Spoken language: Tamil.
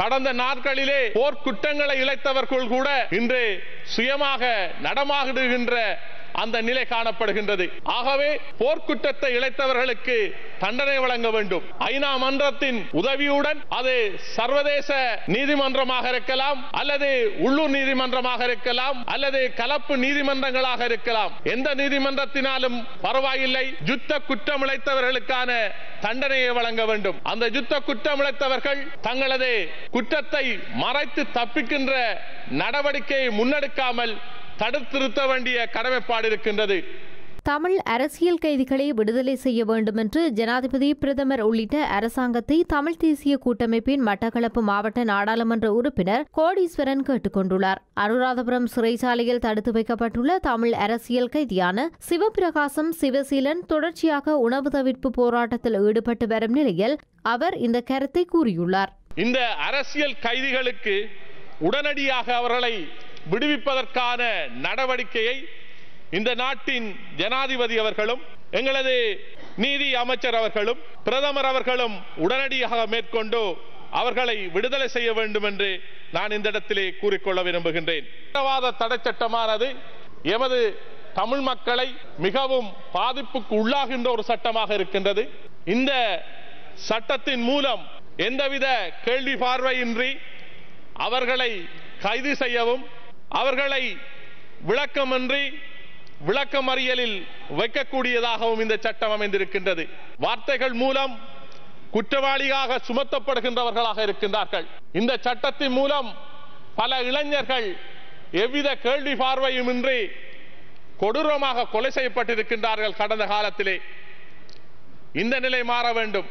கடந்த நாட்களிலே போர்க்குற்றங்களை இழைத்தவர்கள் கூட இன்று சுயமாக நடமாடுகின்ற அந்த நிலை காணப்படுகின்றது. ஆகவே போர்க்குற்றத்தை இழைத்தவர்களுக்கு தண்டனை வழங்க வேண்டும். ஐநா மன்றத்தின் உதவியுடன் அது சர்வதேச நீதிமன்றமாக இருக்கலாம் அல்லது உள்ளூர் நீதிமன்றமாக இருக்கலாம் அல்லது கலப்பு நீதிமன்றங்களாக இருக்கலாம். எந்த நீதிமன்றத்தினாலும் பரவாயில்லை. யுத்த குற்றம் இழைத்தவர்களுக்கான தண்டனையை வழங்க வேண்டும். அந்த யுத்த குற்றம் இழைத்தவர்கள் தங்களது குற்றத்தை மறைத்து தப்பிக்கின்ற நடவடிக்கையை முன்னெடுக்காமல் தடுத்திருத்த வேண்டிய கடமைப்பாடு இருக்கின்றது. தமிழ் அரசியல் கைதிகளை விடுதலை செய்ய வேண்டும் என்று ஜனாதிபதி பிரதமர் உள்ளிட்ட அரசாங்கத்தை தமிழ் தேசிய கூட்டமைப்பின் மட்டக்களப்பு மாவட்ட நாடாளுமன்ற உறுப்பினர் கோடீஸ்வரன் கேட்டுக்கொண்டுள்ளார் அனுராதபுரம் சிறைச்சாலையில் தடுத்து வைக்கப்பட்டுள்ள தமிழ் அரசியல் கைதியான சிவபிரகாசம் சிவசீலன் தொடர்ச்சியாக உணவு தவிர்ப்பு போராட்டத்தில் ஈடுபட்டு வரும் நிலையில் அவர் இந்த கருத்தை கூறியுள்ளார். இந்த அரசியல் கைதிகளுக்கு உடனடியாக அவர்களை விடுவிப்பதற்கான நடவடிக்கையை இந்த நாட்டின் ஜனாதிபதி அவர்களும் எங்களது நீதி அமைச்சர் அவர்களும் பிரதமர் அவர்களும் உடனடியாக மேற்கொண்டு அவர்களை விடுதலை செய்ய வேண்டும் என்று நான் இந்த இடத்திலே கூறிக்கொள்ள விரும்புகின்றேன். தீவிரவாத தடை சட்டமானது எமது தமிழ் மக்களை மிகவும் பாதிப்புக்கு உள்ளாகின்ற ஒரு சட்டமாக இருக்கின்றது. இந்த சட்டத்தின் மூலம் எந்தவித கேள்வி பார்வையின்றி அவர்களை கைது செய்யவும் அவர்களை விளக்கமின்றி விளக்கமறியலில் வைக்கக்கூடியதாகவும் இந்த சட்டம் அமைந்திருக்கின்றது. வார்த்தைகள் மூலம் குற்றவாளியாக சுமத்தப்படுகின்றவர்களாக இருக்கின்றார்கள். இந்த சட்டத்தின் மூலம் பல இளைஞர்கள் எவ்வித கேள்வி பார்வையுமின்றி கொடூரமாக கொலை செய்யப்பட்டிருக்கின்றார்கள் கடந்த காலத்திலே. இந்த நிலை மாற வேண்டும்.